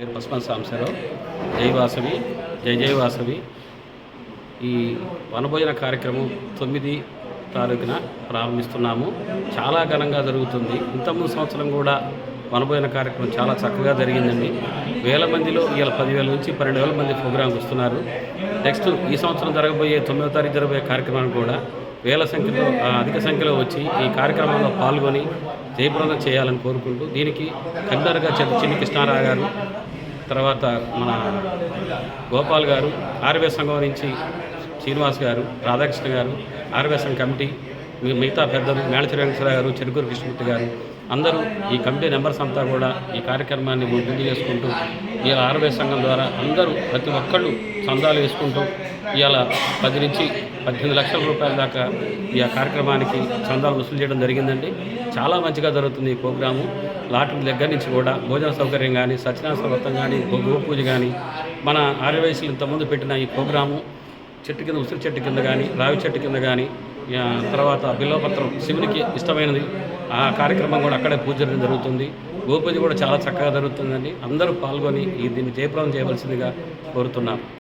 పేరు పసుపన్ సాంబశివరావు. జై వాసవి జై జై వాసవి. ఈ వనభోజన కార్యక్రమం తొమ్మిది తారీఖున ప్రారంభిస్తున్నాము. చాలా ఘనంగా జరుగుతుంది. ఇంతకుముందు సంవత్సరం కూడా వనభోజన కార్యక్రమం చాలా చక్కగా జరిగిందండి. వేల మందిలో ఇవాళ పదివేల నుంచి పన్నెండు వేల మంది ప్రోగ్రాంకి వస్తున్నారు. నెక్స్ట్ ఈ సంవత్సరం జరగబోయే తొమ్మిదో తారీఖు జరగబోయే కార్యక్రమాన్ని కూడా వేల సంఖ్యలో అధిక సంఖ్యలో వచ్చి ఈ కార్యక్రమంలో పాల్గొని జయప్రదం చేయాలని కోరుకుంటూ దీనికి కన్వీనర్గా చెత్త చిన్ని కృష్ణారావు గారు తర్వాత మన గోపాల్ గారు ఆర్వే సంఘం నుంచి శ్రీనివాస్ గారు రాధాకృష్ణ గారు ఆర్వే సంఘం కమిటీ మిగతా పెద్దలు మేళచరేశ్వర గారు చెరుకూరు కృష్ణమూర్తి గారు అందరూ ఈ కమిటీ మెంబర్స్ అంతా కూడా ఈ కార్యక్రమాన్ని ముందు చేసుకుంటూ ఈ ఆర్వే సంఘం ద్వారా అందరూ ప్రతి ఒక్కళ్ళు చందాలు వేసుకుంటూ ఇవాళ పది నుంచి పద్దెనిమిది లక్షల రూపాయల దాకా ఈ కార్యక్రమానికి చందాలు వసూలు చేయడం జరిగిందండి. చాలా మంచిగా జరుగుతుంది ఈ ప్రోగ్రాము. లాటరీ దగ్గర నుంచి కూడా భోజన సౌకర్యం కానీ సత్యనారాయణ వ్రతం కానీ గో- గోపూజ కానీ మన ఆర్యవయసులు ఇంతకుముందు పెట్టిన ఈ ప్రోగ్రాము చెట్టు కింద ఉసిరి చెట్టు కింద కానీ రావి చెట్టు కింద కానీ తర్వాత బిల్వపత్రం శివునికి ఇష్టమైనది. ఆ కార్యక్రమం కూడా అక్కడే పూజ జరుగుతుంది. గోపూజ కూడా చాలా చక్కగా జరుగుతుందండి. అందరూ పాల్గొని ఈ దీన్ని జయప్రదం చేయవలసిందిగా కోరుతున్నాను.